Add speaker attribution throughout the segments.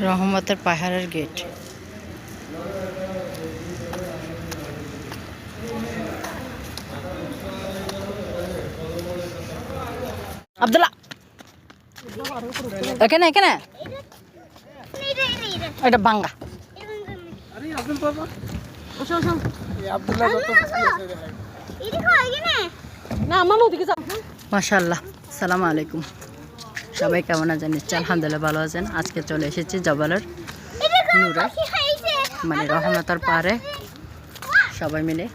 Speaker 1: রহমতের পাহাড়ের গেট। আব্দুল্লাহ! এখানে এখানে। এটা বাঙ্গা। মাশাল্লাহ সালাম আলাইকুম। সবাই কেমন আছেন? নিশ্চয় আলহামদুলিল্লাহ ভালো আছেন। আজকে চলে এসেছি জবালের নূরে মানে রহমতার পারে সবাই মিলে।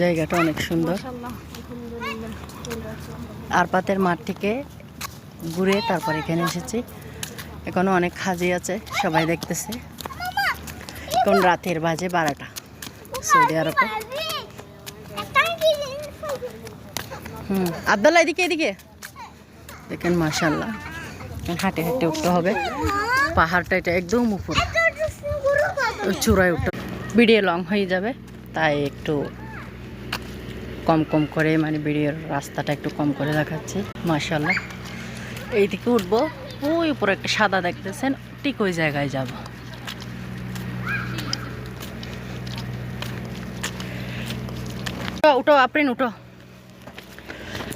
Speaker 1: জায়গাটা অনেক সুন্দর। আরপাতের মাঠ থেকে ঘুরে তারপর এখানে এসেছি। এখনও অনেক হাজি আছে, সবাই দেখতেছে। এখন রাতের বাজে বারোটা, সৌদি আরবে। হুম এদিকে এদিকে। দেখেন মাশাল্লাহ হাঁটে হাঁটে উঠতে হবে। পাহাড়টা এটা একদম উপর। চূড়ায় উঠতে ভিডিও লং হয়ে যাবে তাই একটু কম কম করে মানে ভিডিওর রাস্তাটা একটু কম করে দেখাচ্ছি। মাশাল্লাহ এইদিকে উঠবো। ওই উপরে একটা সাদা দেখতেছেন ঠিক ওই জায়গায় যাব। উঠো, উঠো।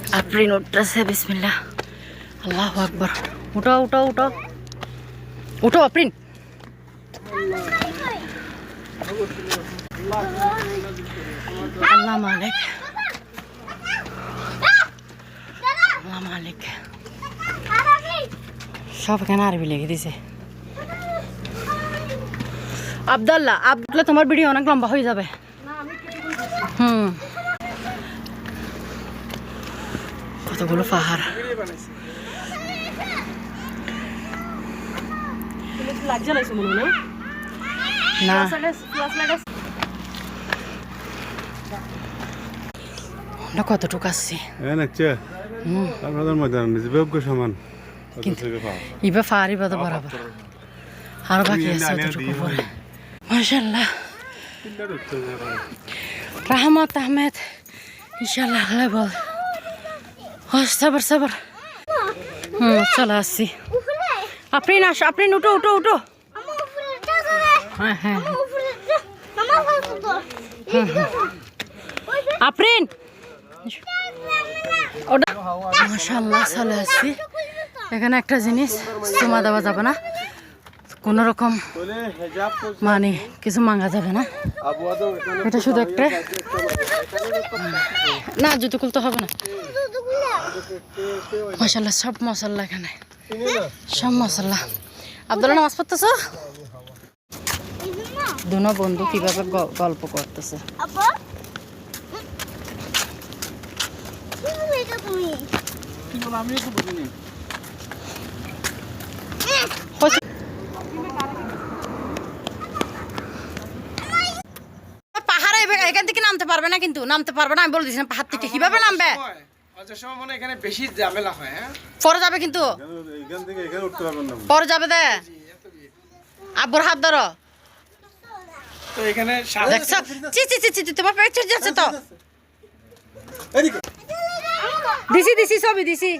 Speaker 1: আপ্রিন উঠো আপ্রিন উঠতেছে বিসমিল্লাহ আল্লাহ আকবর উঠো উঠো উঠো উঠো আপ্রিন আল্লাহ মালিক আল্লাহ মালিক সব এখানে আরবি লিখে দিছে আবদাল্লাহ আবদুল্লাহ তোমার ভিডিও অনেক লম্বা হয়ে যাবে হুম কতগুলো পাহাড়? না। না কতটুকু আসছি?
Speaker 2: বেগ্য সমান থেকে পাও
Speaker 1: তো বরাবর। আর বাকি আছে অতটুকু পরে মাশাল্লাহ রহমত আহমেদ ইনশাল্লাহ লেবল ও সাবর, সাবার। হুম, চলে আসছি। আপনি না আপনি উঠো উঠো উঠো। হ্যাঁ হ্যাঁ। আপ্রিন ওটা মাশাল্লাহ চলে আসছি। এখানে একটা জিনিস, চুমা দেওয়া যাবে না। কোনো রকম মানে কিছু মাঙ্গা যাবে না। এটা শুধু একটা। না জুতো খুলতে হবে না। মশাল্লা সব মশাল্লা এখানে। সব মশাল্লা। আব্দুল্লাহ নামাজ পড়তেছো? দুনো বন্ধু কীভাবে গল্প করতেছে।
Speaker 2: আমিও তো বুঝিনি
Speaker 1: হচ্ছে- পাহাড়ে এবে- এখান থেকে নামতে পারবে না কিন্তু নামতে পারবে না আমি বলে দিচ্ছি না, পাহাড় থেকে কীভাবে নামবে
Speaker 3: অনেক সময় মনে হয় এখানে বেশি ঝামেলা হয় হ্যাঁ
Speaker 1: পরে যাবে কিন্তু
Speaker 2: এখান থেকে এখানে উঠতে পারবেন না
Speaker 1: পরে যাবে দে আব্বুর হাত ধরো
Speaker 3: তো এখানে
Speaker 1: চি চি চি চি তোমার পেট চড়ে যাচ্ছে তো দিছি দিছি ছবি দিছি